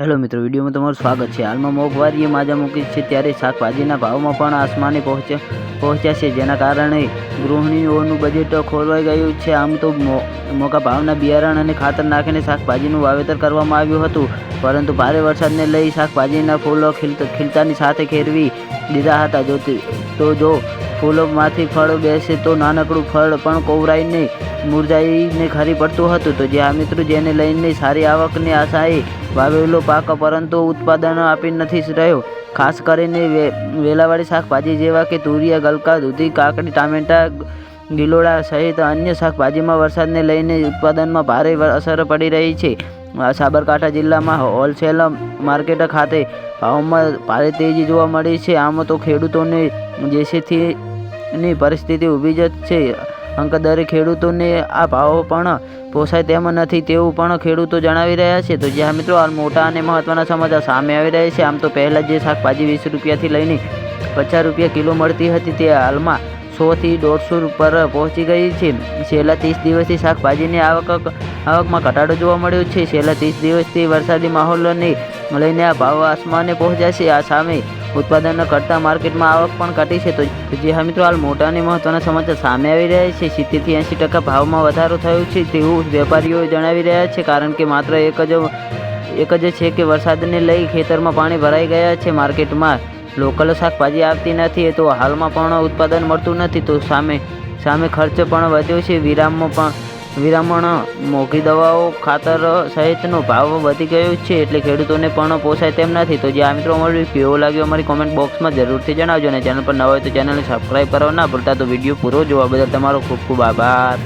Hello મિત્રો, વિડીયોમાં તમારું સ્વાગત છે. હાલમાં મોંઘવારીએ માજા મૂકી છે ત્યારે શાકભાજીના ભાવમાં પણ આસમાને પહોંચ્યા પહોંચ્યા છે. જેના કારણે ગૃહિણીઓનું બજેટ ખોરવાઈ ગયું છે. આમ તો મો- મોંઘા ભાવના બિયારણ અને ખાતર નાખીને શાકભાજીનું વાવેતર કરવામાં આવ્યું હતું. પરંતુ ભારે વરસાદને લઈ શાકભાજીના ફૂલો ખીલ ખીલતાની સાથે ખેરવી દીધા હતા. જો તો જો ફૂલોમાંથી ફળ બેસે તો નાનકડું ફળ પણ કોવરાઈને, મુરઝાઈને ખરી પડતું હતું. તો જે આ મિત્રો જેને લઈને સારી આવકની આશાએ વાવેલો પાક પરંતુ ઉત્પાદન આપી નથી રહ્યો. ખાસ કરીને વેલાવાળી શાકભાજી જેવા કે તુરિયા, ગલકા, દૂધી, કાકડી, ટામેટા, ગિલોડા સહિત અન્ય શાકભાજીમાં વરસાદને લઈને ઉત્પાદનમાં ભારે અસર પડી રહી છે. સાબરકાંઠા જિલ્લામાં હોલસેલ માર્કેટ ખાતે ભાવમાં ભારે તેજી જોવા મળી છે. આમ તો ખેડૂતોને જેસીથી ની પરિસ્થિતિ ઊભી જ છે. અંક દરે ખેડૂતોને આ ભાવો પણ પોસાય તેમ નથી તેવું પણ ખેડૂતો જણાવી રહ્યા છે. તો જ્યાં મિત્રો હાલ મોટા અને મહત્ત્વના સમાચાર સામે આવી રહ્યા છે, આમ તો પહેલાં જે શાકભાજી વીસ રૂપિયાથી લઈને પચાસ રૂપિયા કિલો મળતી હતી તે હાલમાં સોથી દોઢસો પર પહોંચી ગઈ છે. છેલ્લા ત્રીસ દિવસથી શાકભાજીની આવક આવકમાં ઘટાડો જોવા મળ્યો છે. છેલ્લા ત્રીસ દિવસથી વરસાદી માહોલને લઈને આ ભાવ આસમાને પહોંચ્યા છે. આ સામે ઉત્પાદન કરતા માર્કેટમાં આવક પણ ઘટી છે. તો જે હા મિત્રો, હાલ મોટા અને મહત્ત્વના સમાચાર સામે આવી રહ્યા છે. સિત્તેરથી એંસી ટકા ભાવમાં વધારો થયો છે તેવું વેપારીઓ જણાવી રહ્યા છે. કારણ કે માત્ર એક જ એક જ છે કે વરસાદને લઈ ખેતરમાં પાણી ભરાઈ ગયા છે. માર્કેટમાં લોકલ શાકભાજી આવતી નથી તો હાલમાં પણ ઉત્પાદન મળતું નથી. તો સામે સામે ખર્ચ પણ વધ્યો છે. વિરામમાં પણ વિરામણ મોંઘી દવાઓ ખાતર સહિતનો ભાવ વધી ગયો છે એટલે ખેડૂતોને પણ પોસાય તેમ નથી. તો જે આ મિત્રો અમારો કેવો લાગ્યો અમારી કોમેન્ટ બોક્સમાં જરૂરથી જણાવજો અને ચેનલ પર નવા હોય તો ચેનલને સબસ્ક્રાઈબ કરવા ના ભૂલતા. તો વીડિયો પૂરો જોવા બદલ તમારો ખૂબ ખૂબ આભાર.